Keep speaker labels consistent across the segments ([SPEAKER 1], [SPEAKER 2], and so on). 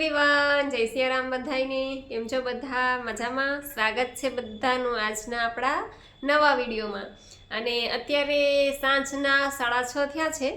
[SPEAKER 1] Everyone જય સિયારામ બધાને કેમ છો બધા? મજામાં? સ્વાગત છે બધાનું આજના આપણા નવા વિડીયોમાં. અને અત્યારે સાંજના સાડા છ થયા છે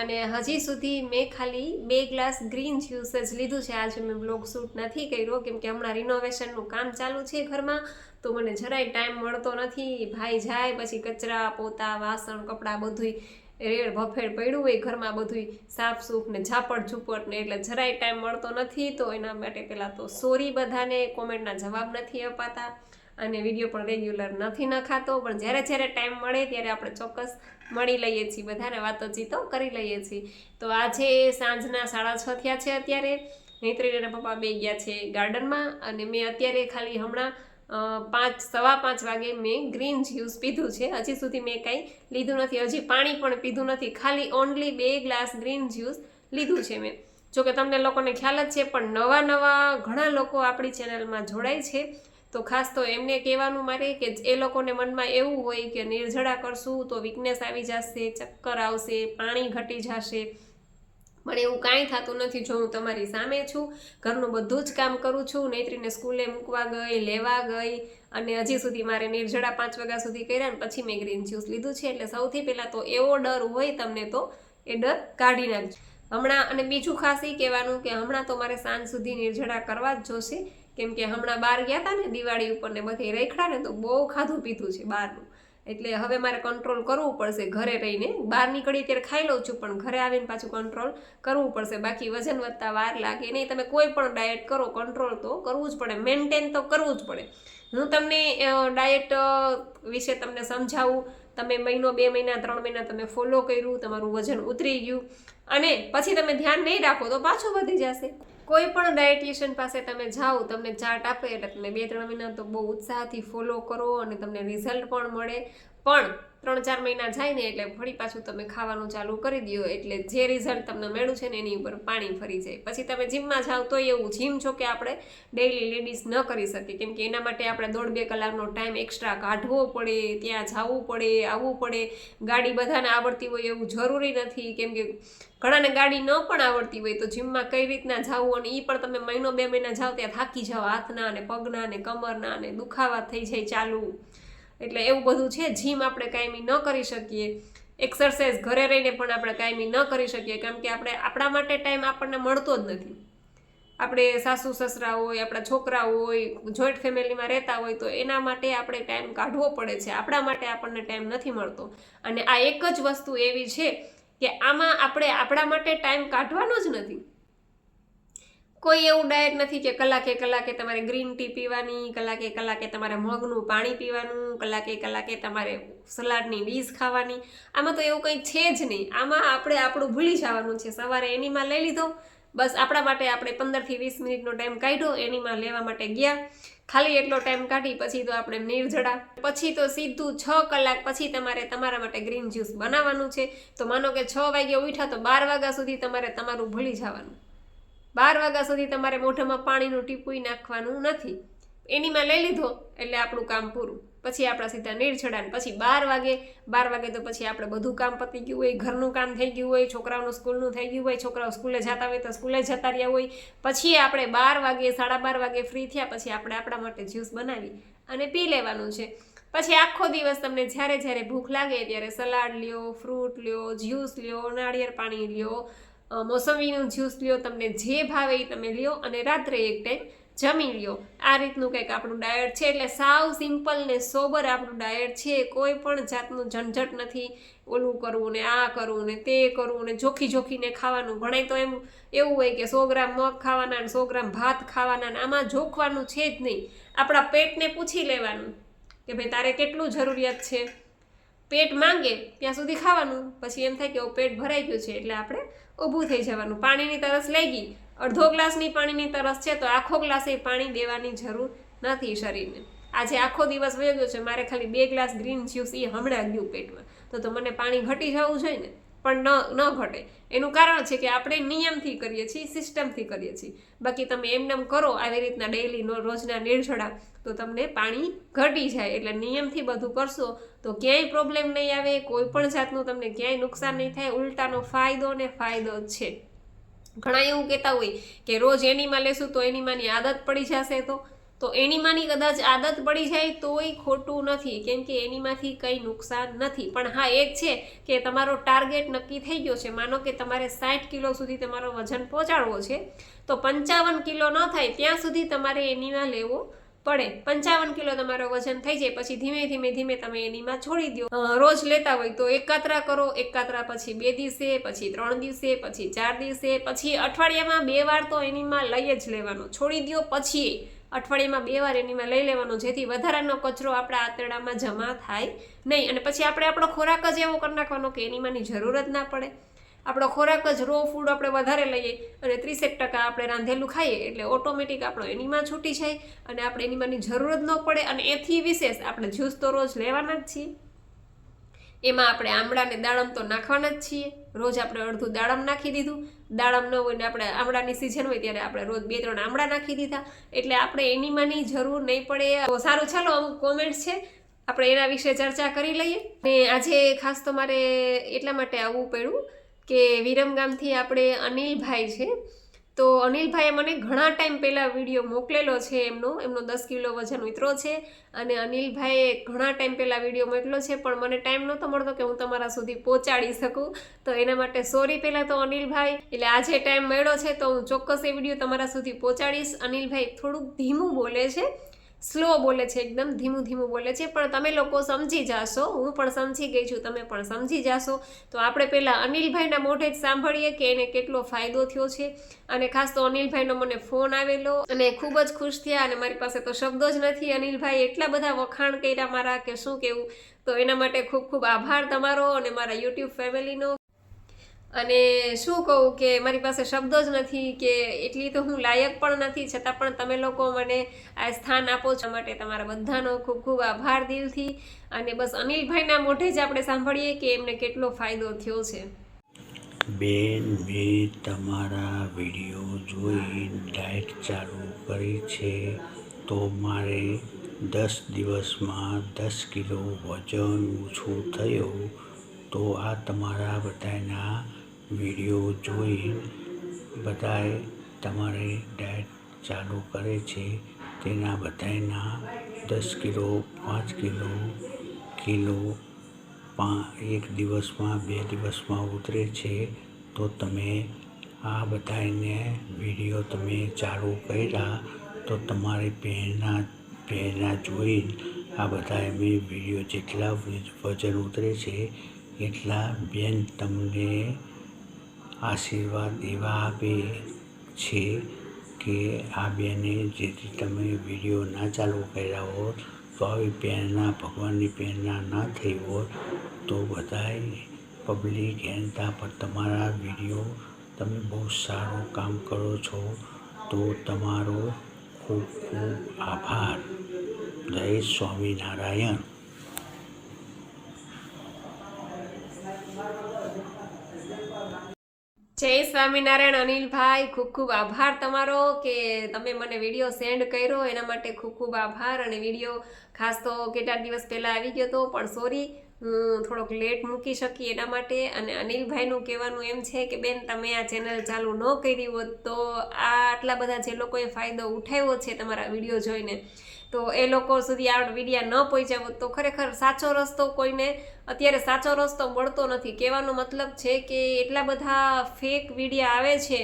[SPEAKER 1] અને હજી સુધી મેં ખાલી બે ગ્લાસ ગ્રીન જ્યુસ જ લીધું છે. આજે મેં બ્લોગ શૂટ નથી કર્યો, કેમ કે હમણાં રિનોવેશનનું કામ ચાલુ છે ઘરમાં, તો મને જરાય ટાઈમ મળતો નથી. ભાઈ જાય, પછી કચરા પોતા, વાસણ, કપડાં બધુંય રેડ ભફેડ પડ્યું હોય, ઘરમાં બધુંય સાફ સૂફ ને ઝાપડ ઝૂપડ ને એટલે જરાય ટાઈમ મળતો નથી. તો એના માટે પહેલાં તો સોરી બધાને કોમેન્ટના જવાબ નથી અપાતા. અને વીડિયો પણ રેગ્યુલર નથી નખાતો. પણ જ્યારે જ્યારે ટાઈમ મળે ત્યારે આપણે ચોક્કસ મળી લઈએ છીએ, બધાને વાતો ચીતો કરી લઈએ છીએ. તો આજે સાંજના સાડા છ થયા છે અત્યારે. નૈત્રી અને પપ્પા બે ગયા છે ગાર્ડનમાં અને મેં અત્યારે ખાલી હમણાં પાંચ, સવા પાંચ વાગે મેં ગ્રીન જ્યુસ પીધું છે. હજી સુધી મેં કંઈ લીધું નથી. હજી પાણી પણ પીધું નથી. ખાલી ઓનલી બે ગ્લાસ ગ્રીન જ્યુસ લીધું છે મેં. જો કે તમને લોકોને ખ્યાલ જ છે, પણ નવા નવા ઘણા લોકો આપણી ચેનલમાં જોડાય છે. તો ખાસ તો એમને કહેવાનું મારે કે એ લોકોને મનમાં એવું હોય કે નિર્જળા કરશું તો વીકનેસ આવી જશે, ચક્કર આવશે, પાણી ઘટી જશે. પણ એવું કાંઈ થતું નથી જો હું તમારી સામે છું. ઘરનું બધું જ કામ કરું છું. નૈત્રીને સ્કૂલે મૂકવા ગઈ, લેવા ગઈ અને હજી સુધી મારે નિર્જળા પાંચ વાગ્યા સુધી કર્યા ને પછી મેં ગ્રીન જ્યુસ લીધું છે. એટલે સૌથી પહેલાં તો એવો ડર હોય તમને તો એ ડર કાઢી નાખજો. હમણાં અને બીજું ખાસ એ કહેવાનું કે હમણાં તો મારે સાંજ સુધી નિર્જળા કરવા જ જોશે. કેમ કે હમણાં બહાર ગયા હતા ને દિવાળી ઉપર ને બધે રેખડા ને તો બહુ ખાધું પીધું છે બહારનું. એટલે હવે મારે કંટ્રોલ કરવું પડશે ઘરે રહીને. બહાર નીકળી ત્યારે ખાઈ લઉં છું, પણ ઘરે આવીને પાછું કંટ્રોલ કરવું પડશે. બાકી વજન વધતા વાર લાગે નહીં. તમે કોઈ પણ ડાયટ કરો કંટ્રોલ તો કરવું જ પડે. મેન્ટેન તો કરવું જ પડે. હું તમને ડાયટ વિશે તમને સમજાવું. તમે મહિનો, બે મહિના, ત્રણ મહિના તમે ફોલો કર્યું, તમારું વજન ઉતરી ગયું. અને પછી તમે ધ્યાન નહીં રાખો તો પાછું વધી જશે. કોઈ પણ ડાયટિશિયન પાસે તમે જાઓ, તમને ચાર્ટ આપે એટલે તમે બે ત્રણ મહિના તો બહુ ઉત્સાહથી ફોલો કરો અને તમને રિઝલ્ટ પણ મળે. પણ ત્રણ ચાર મહિના જાય ને એટલે ફરી પાછું તમે ખાવાનું ચાલુ કરી દો એટલે જે રિઝલ્ટ તમને મળ્યું છે ને એની ઉપર પાણી ફરી જાય. પછી તમે જીમમાં જાઓ તો એવું જીમ છો કે આપણે ડેઈલી લેડીઝ ન કરી શકીએ. કેમ કે એના માટે આપણે દોઢ બે કલાકનો ટાઈમ એક્સ્ટ્રા કાઢવો પડે, ત્યાં જવું પડે, આવવું પડે. ગાડી બધાને આવડતી હોય એવું જરૂરી નથી. કેમ કે ઘણાને ગાડી ન પણ આવડતી હોય તો જીમમાં કઈ રીતના જવું અને એ પણ તમે મહિનો બે મહિના જાઓ ત્યાં થાકી જાઓ. હાથના અને પગના અને કમરના અને દુખાવા થઈ જાય ચાલુ. એટલે એવું બધું છે જીમ આપણે કાયમી ન કરી શકીએ. એક્સરસાઇઝ ઘરે રહીને પણ આપણે કાયમી ન કરી શકીએ, કેમ કે આપણે આપણા માટે ટાઈમ આપણને મળતો જ નથી. આપણે સાસુ સસરા હોય, આપણા છોકરા હોય જોઈન્ટ ફેમિલીમાં રહેતા હોય, તો એના માટે આપણે ટાઈમ કાઢવો પડે છે. આપણા માટે આપણને ટાઈમ નથી મળતો. અને આ એક જ વસ્તુ એવી છે કે આમાં આપણે આપણા માટે ટાઈમ કાઢવાનો જ નથી. કોઈ એવું ડાયટ નથી કે કલાકે કલાકે તમારે ગ્રીન ટી પીવાની, કલાકે કલાકે તમારે મગનું પાણી પીવાનું, કલાકે કલાકે તમારે સલાડની ડીશ ખાવાની. આમાં તો એવું કંઈ છે જ નહીં. આમાં આપણે આપણું ભૂલી જવાનું છે. સવારે એનીમાં લઈ લીધો. બસ આપણા માટે આપણે પંદરથી વીસ મિનિટનો ટાઈમ કાઢ્યો. એનીમાં લેવા માટે ગયા. ખાલી એટલો ટાઈમ કાઢી પછી તો આપણે નિર્જળા. પછી તો સીધું છ કલાક પછી તમારે તમારા માટે ગ્રીન જ્યુસ બનાવવાનું છે. તો માનો કે છ વાગે ઉઠ્યા તો બાર વાગ્યા સુધી તમારે તમારું ભૂલી જવાનું. બાર વાગ્યા સુધી તમારે મોઢામાં પાણીનું ટીપુઈ નાખવાનું નથી. એનીમાં લઈ લીધો એટલે આપણું કામ પૂરું. પછી આપણા સીધા નિર્છડા ને પછી બાર વાગે બાર વાગે તો પછી આપણે બધું કામ પતી ગયું હોય, ઘરનું કામ થઈ ગયું હોય, છોકરાઓનું સ્કૂલનું થઈ ગયું હોય, છોકરાઓ સ્કૂલે જતા હોય તો સ્કૂલે જતા રહ્યા હોય. પછી આપણે બાર વાગે, સાડા બાર વાગે ફ્રી થયા પછી આપણે આપણા માટે જ્યુસ બનાવી અને પી લેવાનું છે. પછી આખો દિવસ તમને જ્યારે જ્યારે ભૂખ લાગે ત્યારે સલાડ લ્યો, ફ્રૂટ લ્યો, જ્યુસ લ્યો, નાળિયેર પાણી લ્યો મોસંબીનું જ્યુસ લ્યો, તમને જે ભાવે એ તમે લ્યો અને રાત્રે એક ટાઈમ જમી લ્યો. આ રીતનું કંઈક આપણું ડાયટ છે એટલે સાવ સિમ્પલ ને સોબર આપણું ડાયટ છે. કોઈ પણ જાતનું ઝંઝટ નથી. ઓલું કરવું ને આ કરવું ને તે કરવું ને જોખી જોખીને ખાવાનું. ઘણાય તો એમ એવું હોય કે સો ગ્રામ મગ ખાવાના ને સો ગ્રામ ભાત ખાવાના ને આમાં જોખવાનું છે જ નહીં. આપણા પેટને પૂછી લેવાનું કે ભાઈ તારે કેટલું જરૂરિયાત છે? પેટ માંગે ત્યાં સુધી ખાવાનું, પછી એમ થાય કે ઓ પેટ ભરાઈ ગયું છે એટલે આપણે ઊભું થઈ જવાનું. પાણીની તરસ લઈ ગઈ અડધો ગ્લાસની પાણીની તરસ છે તો આખો ગ્લાસ પાણી દેવાની જરૂર નથી શરીરને. આજે આખો દિવસ વયો ગયો છે, મારે ખાલી બે ગ્લાસ ગ્રીન જ્યુસ એ હમણાં ગયું પેટમાં. તો તો મને પાણી ઘટી જવું જોઈએ ને? પણ ન ન ઘટે. એનું કારણ છે કે આપણે નિયમથી કરીએ છીએ સિસ્ટમથી કરીએ છીએ. બાકી તમે એમનેમ કરો, આવી રીતના ડેઈલી રોજના નિર્જળા, તો તમને પાણી ઘટી જાય. એટલે નિયમથી બધું કરશો, તો ક્યાંય પ્રોબ્લેમ નહીં આવે, કોઈ પણ જાતનું તમને ક્યાંય નુકસાન નહીં થાય. ઉલટાનો ફાયદો ને ફાયદો છે. ઘણા એવું કહેતા હોય કે રોજ એનીમાં લેશું તો એનીમાંની આદત પડી જશે તો. તો એનીમાંની કદાચ આદત પડી જાય તોય ખોટું નથી, કેમ કે એનીમાંથી કંઈ નુકસાન નથી. પણ હા, એક છે કે તમારો ટાર્ગેટ નક્કી થઈ ગયો છે. માનો કે તમારે સાઠ કિલો સુધી તમારો વજન પહોંચાડવો છે, તો પંચાવન કિલો ન થાય ત્યાં સુધી તમારે એનીમાં લેવો પડે. પંચાવન કિલો તમારો વજન થઈ જાય, પછી ધીમે ધીમે ધીમે તમે એનીમાં છોડી દો. રોજ લેતા હોય તો એકાત્રા કરો, એકાત્રા પછી બે દિવસે, પછી ત્રણ દિવસે, પછી ચાર દિવસે, પછી અઠવાડિયામાં બે વાર તો એનીમાં લઈ જ લેવાનો. છોડી દો, પછી અઠવાડિયામાં બે વાર એનીમાં લઈ લેવાનો, જેથી વધારાનો કચરો આપણા આંતરડામાં જમા થાય નહીં. અને પછી આપણે આપણો ખોરાક જ એવો કરી નાખવાનો કે એનીમાંની જરૂર જ ના પડે. આપણો ખોરાક જ રો ફૂડ આપણે વધારે લઈએ અને ત્રીસેક ટકા આપણે રાંધેલું ખાઈએ એટલે ઓટોમેટિક આપણો એનીમાં છૂટી જાય અને આપણે એનીમાંની જરૂર જ ન પડે અને એથી વિશેષ આપણે જ્યુસ તો રોજ લેવાના જ છીએ. એમાં આપણે આમળાને દાડમ તો નાખવાના જ છીએ. રોજ આપણે અડધું દાડમ નાખી દીધું. દાડમ ન હોય ને આપણે આમળાની સિઝન હોય ત્યારે આપણે રોજ બે ત્રણ આમળા નાખી દીધા. એટલે આપણે એનીમાંની જરૂર નહીં પડે. તો સારું, ચાલો અમુક કોમેન્ટ્સ છે. આપણે એના વિશે ચર્ચા કરી લઈએ. ને આજે ખાસ તો મારે એટલા માટે આવવું પડ્યું કે વિરમગામથી આપણે અનિલભાઈ છે તો અનિલભાઈએ મને ઘણા ટાઈમ પહેલાં વીડિયો મોકલેલો છે એમનો. એમનો દસ કિલો વજન ઉતરો છે અને અનિલભાઈએ ઘણા ટાઈમ પહેલાં વીડિયો મોકલ્યો છે, પણ મને ટાઈમ નહોતો મળતો કે હું તમારા સુધી પહોંચાડી શકું. તો એના માટે સોરી પહેલાં તો અનિલભાઈ, એટલે આજે ટાઈમ મળ્યો છે તો હું ચોક્કસ એ વીડિયો તમારા સુધી પહોંચાડીશ. અનિલભાઈ થોડુંક ધીમું બોલે છે. સ્લો બોલે છે, એકદમ ધીમું ધીમું બોલે છે, પણ તમે લોકો સમજી જાશો. હું પણ સમજી ગઈ છું, તમે પણ સમજી જાશો. તો આપણે પહેલાં અનિલભાઈના મોઢે જ સાંભળીએ કે એને કેટલો ફાયદો થયો છે. અને ખાસ તો અનિલભાઈનો મને ફોન આવેલો અને ખૂબ જ ખુશ થયા અને મારી પાસે તો શબ્દો જ નથી. અનિલભાઈ એટલા બધા વખાણ કર્યા મારા કે શું કહેવું તો એના માટે ખૂબ ખૂબ આભાર તમારો અને મારા યુટ્યુબ ફેમિલીનો. અને શું કહું કે મારી પાસે શબ્દો જ નથી કે એટલી તો હું લાયક પણ નથી, છતાં પણ તમે લોકો મને આ સ્થાન આપો છો. માટે તમારા બધાનો ખૂબ ખૂબ આભાર દિલથી. અને બસ અનિલભાઈના મોઢે જ આપણે સાંભળીએ કે એમને કેટલો ફાયદો થયો છે.
[SPEAKER 2] બેન, મેં તમારા વીડિયો જોઈ ડાયટ ચાલુ કરી છે તો મારે દસ દિવસમાં દસ કિલો વજન ઓછું થયું. તો આ તમારા બધાના વીડિયો જોઈ બધાએ તમારે ડાયટ ચાલુ કરે છે, તેના બધાના દસ કિલો, પાંચ કિલો કિલો એક દિવસમાં, બે દિવસમાં ઉતરે છે, તો તમે આ બધાને વીડિયો તમે ચાલુ કર્યા, તો તમારી પહેરના પહેરના જોઈ આ બધા મેં વીડિયો જેટલા વજન ઉતરે છે એટલા બેન તમને આશીર્વાદ એવા આપે છે કે આ બેને જેથી તમે વીડિયો ના ચાલુ કર્યા હોત, તો આવી પ્રેરણા, ભગવાનની પ્રેરણા ના થઈ હોત, તો બધાય પબ્લિક એનતા પર તમારા વીડિયો તમે બહુ સારું કામ કરો છો, તો તમારો ખૂબ ખૂબ આભાર. જય સ્વામિનારાયણ.
[SPEAKER 1] જય સ્વામિનારાયણ અનિલભાઈ, ખૂબ ખૂબ આભાર તમારો કે તમે મને વીડિયો સેન્ડ કર્યો. એના માટે ખૂબ ખૂબ આભાર અને વીડિયો ખાસ તો કેટલા દિવસ પહેલાં આવી ગયો હતો પણ સોરી હું થોડોક લેટ મૂકી શકી એના માટે. અને અનિલભાઈનું કહેવાનું એમ છે કે, બેન, તમે આ ચેનલ ચાલુ ન કરી હોત તો આ આટલા બધા જે લોકોએ ફાયદો ઉઠાવ્યો છે તમારા વીડિયો જોઈને. તો એ લોકો સુધી આ વિડીયા ન પહોંચ્યા હોત તો ખરેખર સાચો રસ્તો કોઈને અત્યારે સાચો રસ્તો મળતો નથી. કહેવાનો મતલબ છે કે એટલા બધા ફેક વિડીયા આવે છે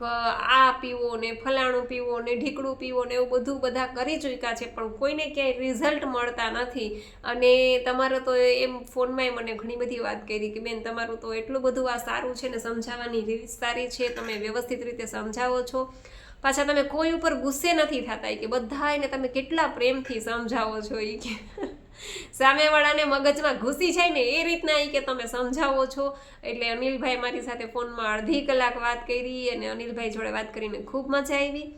[SPEAKER 1] આ પીવો ને ફલાણું પીવો ને ઢીકડું પીવો ને એવું બધું બધા કરી ચૂક્યા છે, પણ કોઈને ક્યાંય રિઝલ્ટ મળતા નથી. અને તમારે તો એમ ફોનમાંય મને ઘણી બધી વાત કરી કે બેન તમારું તો એટલું બધું આ સારું છે ને, સમજાવવાની રીત સારી છે, તમે વ્યવસ્થિત રીતે સમજાવો છો. પાછા તમે કોઈ ઉપર ગુસ્સે નથી થતા કે બધા એને તમે કેટલા પ્રેમથી સમજાવો છો એ કે. સામેવાળાને મગજમાં ઘૂસી જાય ને એ રીતના ઈ કે તમે સમજાવો છો. એટલે અનિલભાઈ મારી સાથે ફોનમાં અડધી કલાક વાત કરી અને અનિલભાઈ જોડે વાત કરીને ખૂબ મજા આવી.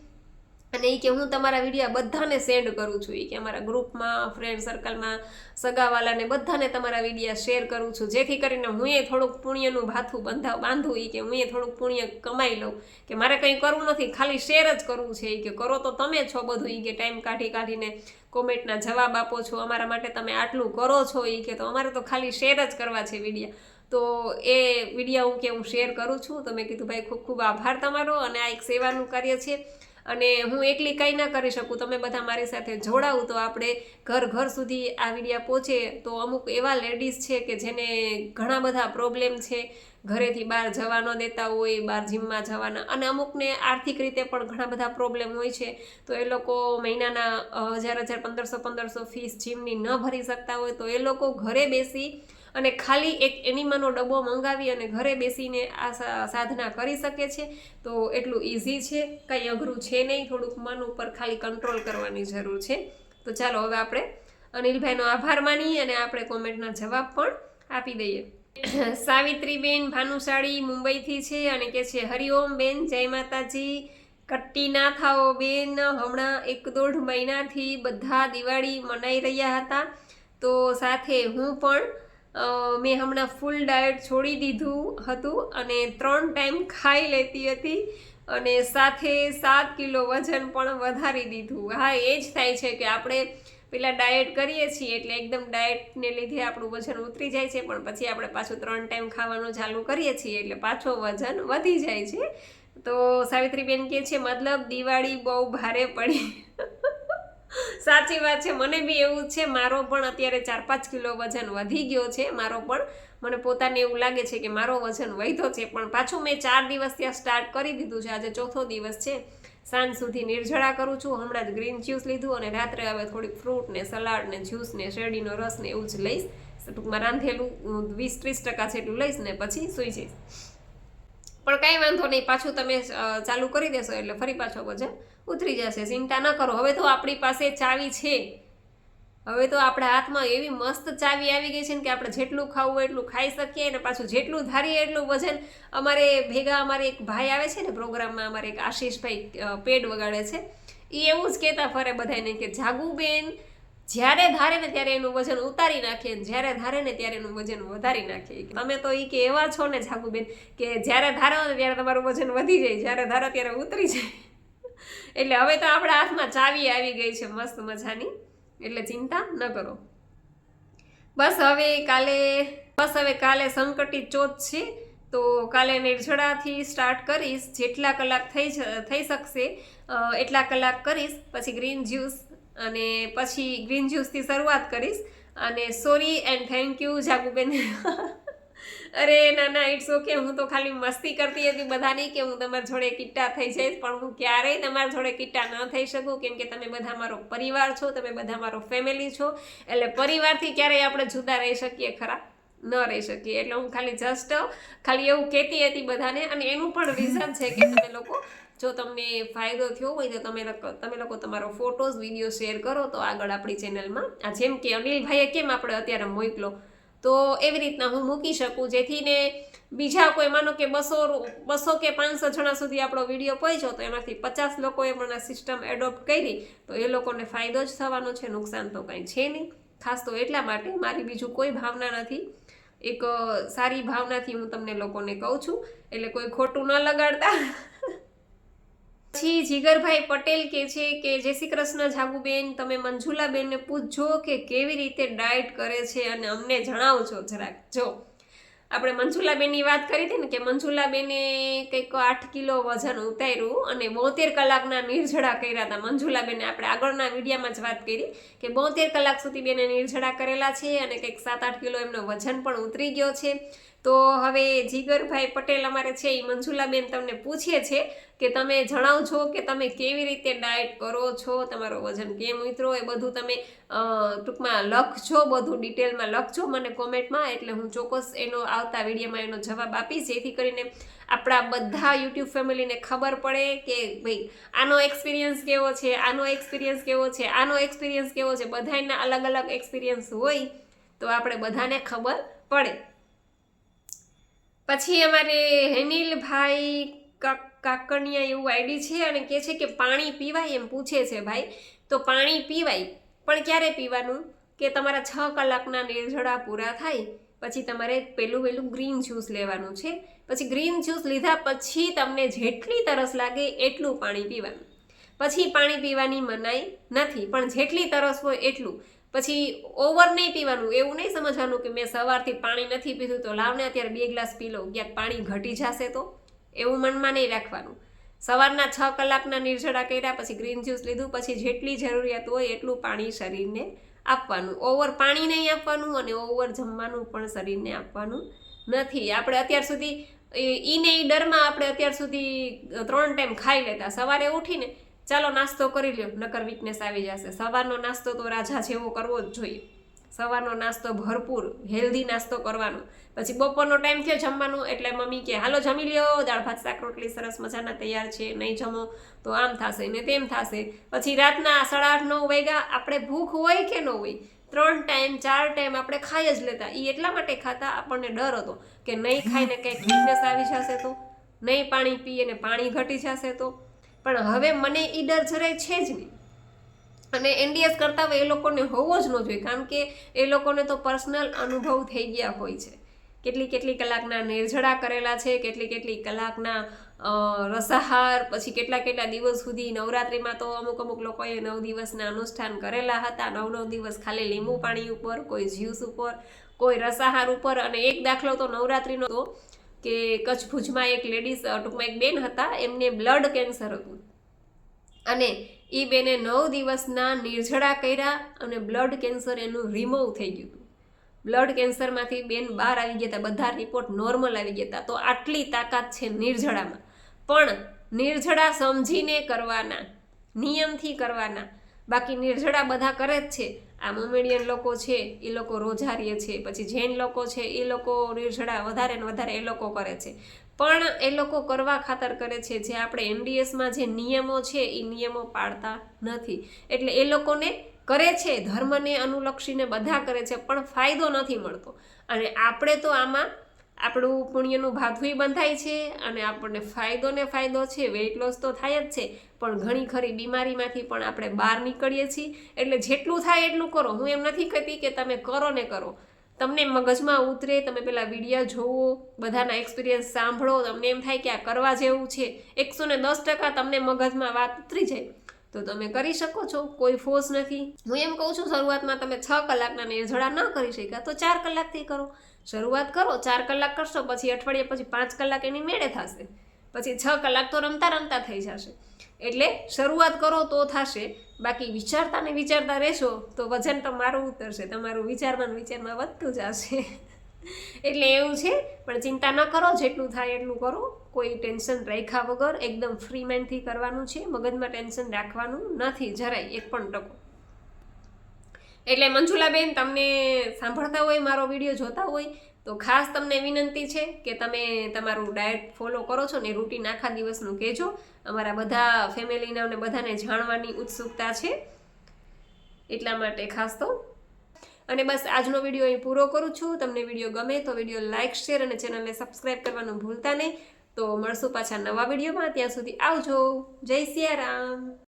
[SPEAKER 1] અને એ કે હું તમારા વિડીયા બધાને સેન્ડ કરું છું. એ કે અમારા ગ્રુપમાં ફ્રેન્ડ સર્કલમાં સગાવાલાને બધાને તમારા વિડીયા શેર કરું છું. જેથી કરીને હું એ થોડુંક પુણ્યનું ભાથું બંધાવ બાંધું. એ કે હું એ થોડુંક પુણ્ય કમાઈ લઉં. કે મારે કંઈ કરવું નથી, ખાલી શેર જ કરવું છે. એ કે કરો તો તમે છો બધું. એ કે ટાઈમ કાઢી કાઢીને કોમેન્ટના જવાબ આપો છો. અમારા માટે તમે આટલું કરો છો. એ કે તો અમારે તો ખાલી શેર જ કરવા છે વિડીયા તો એ વિડીયા હું કે હું શેર કરું છું. તો મેં કીધું, ભાઈ ખૂબ ખૂબ આભાર તમારો અને આ એક સેવાનું કાર્ય છે. અને હું એકલી કંઈ ના કરી શકું. તમે બધા મારી સાથે જોડાવું તો આપણે ઘર ઘર સુધી આ વિડીયા પહોંચે. તો અમુક એવા લેડીઝ છે કે જેને ઘણા બધા પ્રોબ્લેમ છે. ઘરેથી બહાર જવા ન દેતા હોય, બહાર જીમમાં જવાના. અને અમુકને આર્થિક રીતે પણ ઘણા બધા પ્રોબ્લેમ હોય છે. તો એ લોકો મહિનાના હજાર હજાર પંદરસો પંદરસો ફીસ જીમની ન ભરી શકતા હોય. તો એ લોકો ઘરે બેસી અને ખાલી એક એનિમાનો ડબ્બો મંગાવી અને ઘરે બેસીને આ સાધના કરી શકે છે, તો એટલું ઇઝી છે. કંઈ અઘરું છે નહીં, થોડુંક મન ઉપર ખાલી કંટ્રોલ કરવાની જરૂર છે. તો ચાલો હવે આપણે અનિલભાઈનો આભાર માનીએ અને આપણે કોમેન્ટના જવાબ પણ આપી દઈએ. સાવિત્રીબેન ભાનુશાળી મુંબઈથી છે અને કે છે, હરિઓમ બેન, જય માતાજી. કટ્ટી ના થાઓ બેન. હમણાં એક દોઢ મહિનાથી બધા દિવાળી મનાઈ રહ્યા હતા. તો સાથે હું પણ મેં હમણાં ફૂલ ડાયટ છોડી દીધું હતું અને ત્રણ ટાઈમ ખાઈ લેતી હતી અને સાથે સાત કિલો વજન પણ વધારી દીધું. હા, એ જ થાય છે કે આપણે પેલા ડાયટ કરીએ છીએ એટલે એકદમ ડાયટને લીધે આપણું વજન ઉતરી જાય છે, પણ પછી આપણે પાછું ત્રણ ટાઈમ ખાવાનું ચાલુ કરીએ છીએ એટલે પાછો વજન વધી જાય છે. તો સાવિત્રીબેન કહે છે, મતલબ દિવાળી બહુ ભારે પડી. સાચી વાત છે. મને બી એવું છે. મારો પણ અત્યારે ચાર પાંચ કિલો વજન વધી ગયો છે. મારો પણ. મને પોતાને એવું લાગે છે કે મારો વજન વધ્યો છે. પણ પાછું મેં ચાર દિવસ ત્યાં સ્ટાર્ટ કરી દીધું છે. આજે ચોથો દિવસ છે. સાંજ સુધી નિર્જળા કરું છું. હમણાં જ ગ્રીન જ્યુસ લીધું અને રાત્રે હવે થોડીક ફ્રૂટ ને સલાડ ને જ્યુસ ને શેરડીનો રસ ને એવું જ લઈશ. ટૂંકમાં રાંધેલું વીસ ત્રીસ ટકા જેટલું લઈશ ને પછી સૂઈ જઈશ. પણ કાંઈ વાંધો નહીં. પાછું તમે ચાલુ કરી દેશો એટલે ફરી પાછો વજન. ઉતરી જશે. ચિંતા ન કરો. હવે તો આપણી પાસે ચાવી છે. હવે તો આપણા હાથમાં એવી મસ્ત ચાવી આવી ગઈ છે ને કે આપણે જેટલું ખાવું એટલું ખાઈ શકીએ અને પાછું જેટલું ધારીએ એટલું વજન અમારે ભેગા અમારે એક ભાઈ આવે છે ને પ્રોગ્રામમાં અમારે એક આશીષભાઈ પેડ વગાડે છે. એ એવું જ કહેતા ફરે બધાને કે જાગુબેન જ્યારે ધારે ને ત્યારે એનું વજન ઉતારી નાખીએ જ્યારે ધારે ને ત્યારે એનું વજન વધારી નાખીએ. તમે તો એ કે એવા છો ને જાગુબેન કે જ્યારે ધારો ને ત્યારે તમારું વજન વધી જાય, જ્યારે ધારો ત્યારે ઉતરી જાય. એટલે હવે તો આપણા હાથમાં ચાવી આવી ગઈ છે, મસ્ત મજાની. એટલે ચિંતા ન કરો. બસ હવે કાલે, બસ હવે કાલે સંકટી ચોથ છે, તો કાલે નિર્જળાથી સ્ટાર્ટ કરીશ. જેટલા કલાક થઈ થઈ શકશે એટલા કલાક કરીશ. પછી ગ્રીન જ્યુસ અને પછી ગ્રીન જ્યુસથી શરૂઆત કરીશ. અને sorry and thank you Jaguben. અરે, ના ના ઇટ્સ ઓકે હું તો ખાલી મસ્તી કરતી હતી બધાની કે હું તમારી જોડે કિટ્ટા થઈ જઈશ, પણ હું ક્યારેય તમારી જોડે કિટ્ટા ન થઈ શકું, કેમ કે તમે બધા મારો પરિવાર છો, તમે બધા મારો ફેમિલી છો, એટલે પરિવારથી ક્યારેય આપણે જુદા રહી શકીએ, ખરા? ન રહી શકીએ. એટલે હું ખાલી જસ્ટ ખાલી એવું કહેતી હતી બધાને, અને એનું પણ રીઝન છે કે તમે લોકો, જો તમને ફાયદો થયો હોય તો તમે તમે લોકો તમારો ફોટોઝ વીડિયો શેર કરો, તો આગળ આપણી ચેનલમાં આ જેમ કે અનિલભાઈએ કેમ આપણે અત્યારે મોકલો? તો એવી રીતના હું મૂકી શકું જેથી ને બીજા કોઈ માનો કે બસો બસો કે પાંચસો જણા સુધી આપણો વીડિયો પહોંચ્યો તો એમાંથી પચાસ લોકોએ પણ આ સિસ્ટમ એડોપ્ટ કરી, તો એ લોકોને ફાયદો જ થવાનો છે, નુકસાન તો કંઈ છે નહીં. ખાસ તો એટલા માટે મારી બીજું કોઈ ભાવના નથી. એક સારી ભાવનાથી હું તમને લોકોને કહું છું, એટલે કોઈ ખોટું ન લગાડતા. પછી જીગરભાઈ પટેલ કે છે કે જય શ્રી કૃષ્ણ જાગુબેન તમે મંજુલાબેનને પૂછજો કે કેવી રીતે ડાયટ કરે છે અને અમને જણાવજો જરાક. જો, આપણે મંજુલાબેનની વાત કરી હતી ને કે મંજુલાબેને કંઈક આઠ કિલો વજન ઉતાર્યું અને બોતેર કલાકના નિર્જળા કર્યા હતા. મંજુલાબેને આપણે આગળના વિડીયામાં જ વાત કરી કે બોતેર કલાક સુધી બેને નિર્જળા કરેલા છે અને કંઈક સાત આઠ કિલો એમનો વજન પણ ઉતરી ગયો છે. તો હવે જીગરભાઈ પટેલ અમારે છે એ મંજુલાબેન તમને પૂછે છે કે તમે જણાવજો કે તમે કેવી રીતે ડાયટ કરો છો, તમારો વજન કેમ ઉતરો, એ બધું તમે ટૂંકમાં લખજો, બધું ડિટેલમાં લખજો મને કોમેન્ટમાં, એટલે હું ચોક્કસ એનો આવતા વિડીયોમાં એનો જવાબ આપીશ, જેથી કરીને આપણા બધા યુટ્યુબ ફેમિલીને ખબર પડે કે ભાઈ આનો એક્સપિરિયન્સ કેવો છે, આનો એક્સપિરિયન્સ કેવો છે, આનો એક્સપિરિયન્સ કેવો છે બધાના અલગ અલગ એક્સપિરિયન્સ હોય તો આપણે બધાને ખબર પડે. પછી અમારે હેનિલભાઈ કાક- કાકણિયા એવું આઈડી છે અને કહે છે કે પાણી પીવાય એમ પૂછે છે ભાઈ. તો પાણી પીવાય. પણ ક્યારે પીવાનું? કે તમારા છ કલાકના નિર્જળા પૂરા થાય, પછી તમારે પેલું પેલું ગ્રીન જ્યુસ લેવાનું છે. પછી ગ્રીન જ્યુસ લીધા પછી તમને જેટલી તરસ લાગે એટલું પાણી પીવાનું. પછી પાણી પીવાની મનાઈ નથી, પણ જેટલી તરસ હોય એટલું. પછી ઓવર નહીં પીવાનું, એવું નહીં સમજવાનું કે મેં સવારથી પાણી નથી પીધું તો લાવને અત્યારે બે ગ્લાસ પી લઉં, ક્યાંક પાણી ઘટી જશે તો? એવું મનમાં નહીં રાખવાનું. સવારના છ કલાકના નિર્જળા કર્યા, પછી ગ્રીન જ્યુસ લીધું, પછી જેટલી જરૂરિયાત હોય એટલું પાણી શરીરને આપવાનું. ઓવર પાણી નહીં આપવાનું અને ઓવર જમવાનું પણ શરીરને આપવાનું નથી. આપણે અત્યાર સુધી, એ- ઈને ડરમાં આપણે અત્યાર સુધી ત્રણ ટાઈમ ખાઈ લેતા. સવારે ઉઠીને ચાલો નાસ્તો કરી લ્યો, નકર વીકનેસ આવી જશે. સવારનો નાસ્તો તો રાજા જેવો કરવો જ જોઈએ. સવારનો નાસ્તો ભરપૂર હેલ્ધી નાસ્તો કરવાનો. પછી બપોરનો ટાઈમ થયો જમવાનું, એટલે મમ્મી કે, હાલો, જમી લ્યો, દાળ, ભાત, શાક, રોટલી, સરસ મજાના તૈયાર છે, નહીં જમો, તો આમ થશે ને તેમ થશે. પછી રાતના સાડા આઠ, નવ વાગ્યા, આપણે ભૂખ હોય કે ન હોય, ત્રણ ટાઈમ ચાર ટાઈમ આપણે ખાઈ જ લેતા. એ એટલા માટે ખાતા આપણને ડર હતો કે નહીં ખાઈને કંઈક વીકનેસ આવી જશે તો, નહીં પાણી પીએ ને પાણી ઘટી જશે તો. પણ હવે મને એ ડર જરાય છે જ નહીં. અને એનડીએસ કરતા હોય એ લોકોને હોવો જ ન જોઈએ, કારણ કે એ લોકોને તો પર્સનલ અનુભવ થઈ ગયા હોય છે. કેટલી કેટલી કલાકના નિર્જળા કરેલા છે, કેટલી કેટલી કલાકના રસાહાર, પછી કેટલા કેટલા દિવસ સુધી નવરાત્રિમાં તો અમુક અમુક લોકોએ નવ દિવસના અનુષ્ઠાન કરેલા હતા, નવ નવ દિવસ ખાલી લીંબુ પાણી ઉપર, કોઈ જ્યુસ ઉપર, કોઈ રસાહાર ઉપર, અને એક દાખલો તો નવરાત્રિનો તો કે કચ્છ ભુજમાં એક લેડીઝ ટૂંકમાં એક બેન હતા, એમને બ્લડ કેન્સર હતું. અને એ બેને નવ દિવસના નિર્જળા કર્યા અને બ્લડ કેન્સર એનું રિમૂવ થઈ ગયું હતું. બ્લડ કેન્સરમાંથી બેન બહાર આવી ગયા હતા, બધા રિપોર્ટ નોર્મલ આવી ગયા હતા. તો આટલી તાકાત છે નિર્જળામાં. પણ નિર્જળા સમજીને કરવાના, નિયમથી કરવાના. બાકી નિર્જળા બધા કરે જ છે. આ મોમેડિયન લોકો છે, એ લોકો રોજારીએ છે, પછી જૈન લોકો છે, એ લોકો રીઝડા વધારે ને વધારે એ લોકો કરે છે. પણ એ લોકો કરવા ખાતર કરે છે, જે આપણે એનડીએસમાં જે નિયમો છે, એ નિયમો પાળતા નથી. એટલે એ લોકોને કરે છે, ધર્મને અનુલક્ષીને બધા કરે છે, પણ ફાયદો નથી મળતો. અને આપણે તો આમાં આપણું પુણ્યનું ભાથુંય બંધાય છે અને આપણને ફાયદો ને ફાયદો છે વેઇટ લોસ તો થાય જ છે, પણ ઘણી ખરી બીમારીમાંથી પણ આપણે બહાર નીકળીએ છીએ. એટલે જેટલું થાય એટલું કરો. હું એમ નથી કહેતી કે તમે કરો ને કરો. તમને મગજમાં ઉતરે, તમે પેલા વિડીયા જોવો, બધાના એક્સપિરિયન્સ સાંભળો. તમને એમ થાય કે આ કરવા જેવું છે. એકસો ને દસ ટકા તમને મગજમાં વાત ઉતરી જાય. તો તમે કરી શકો છો, કોઈ ફોર્સ નથી. હું એમ કહું છું, શરૂઆતમાં તમે છ કલાકના નિર્જળા ન કરી શક્યા તો ચાર કલાકથી કરો. શરૂઆત કરો, ચાર કલાક કરશો, પછી અઠવાડિયા, પછી પાંચ કલાક એની મેળે થશે. પછી છ કલાક તો રમતા રમતા થઈ જશે. એટલે શરૂઆત કરો તો થશે. બાકી વિચારતા ને વિચારતા રહેશો તો વજન તમારું ઉતરશે, તમારું વિચારમાં વિચારમાં વધતું જશે. એટલે એવું છે, પણ ચિંતા ન કરો, જેટલું થાય એટલું કરો. કોઈ ટેન્શન રાખ્યા વગર એકદમ ફ્રી માઇન્ડથી કરવાનું છે, મગજમાં ટેન્શન રાખવાનું નથી, જરાય, એક પણ ટકો. એટલે મંજુલાબેન, તમને સાંભળતા હોય, મારો વીડિયો જોતા હોય, તો ખાસ તમને વિનંતી છે કે તમે તમારું ડાયટ ફોલો કરો છો ને રૂટીન આખા દિવસનું કહેજો. અમારા બધા ફેમિલીના અને બધાને જાણવાની ઉત્સુકતા છે. એટલા માટે ખાસ તો અને બસ આજનો વીડિયો અહીં પૂરો કરું છું. તમને વીડિયો ગમે તો વીડિયો લાઇક શેર અને ચેનલને સબસ્ક્રાઈબ કરવાનું ભૂલતા નહીં. તો મળશું પાછા નવા વિડીયોમાં. ત્યાં સુધી આવજો. જય સિયારામ.